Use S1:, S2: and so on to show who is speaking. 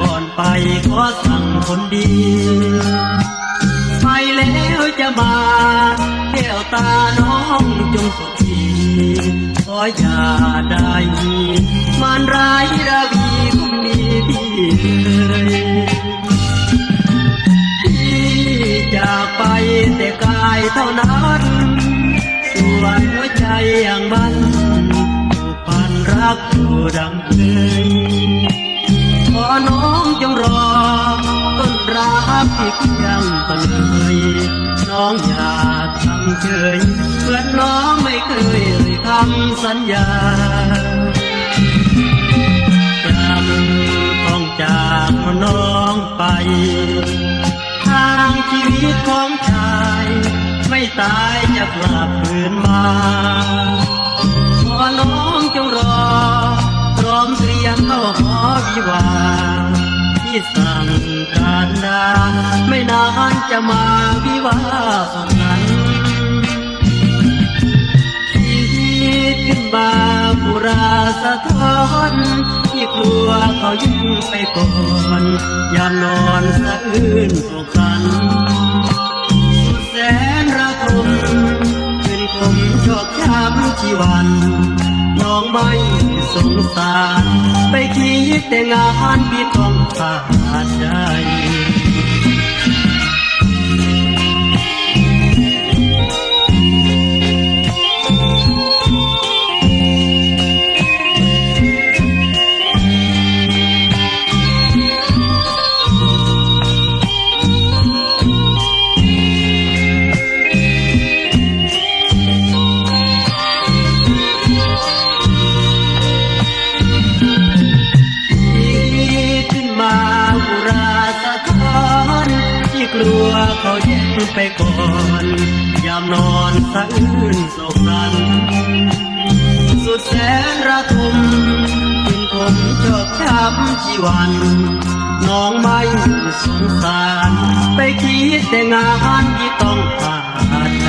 S1: ก่อนไปขอสั่งคนดี ไปแล้วจะมาแก้วตาน้องจงสุขีขออย่าได้มีมารร้ายระวีคนดีพี่เอ่ยพี่จากไปแต่กายเท่านั้นส่วนหัวใจอย่างมันผูกพันรักอยู่ดังเคย น้องจงรอต้นรักที่เคียงกันเลยน้องอย่าทำเฉยเหมือนน้องไม่เคยเอ่ยคำสัญญาจำต้องจากน้องไป ทางชีวิตของชาย ไม่ตายจะกลับคืนมาขอน้องจงรอพร้อมเตรียมเข้าหอวิวา ที่สั่งการดาไม่นานจะมาวิวาห์กันชีวิตขึ้นมาบุราสะท้อนที่กลัวเขายิ่งไปก่อนยามนอนสะอื้นโศกสันสุดแสนระทมเป็นคมชอกช้ำชีวันน้องไม่สงสารไปคิด แต่งานพี่ต้องขาดใจ กลัวเขาแย่งไปก่อน ยามนอนสะอื้นโศกสัน สุดแสนระทมเป็นผมชอบช้ำชีวัน น้องไม่สงสาร ไปคิดแต่งานที่ต้องขาด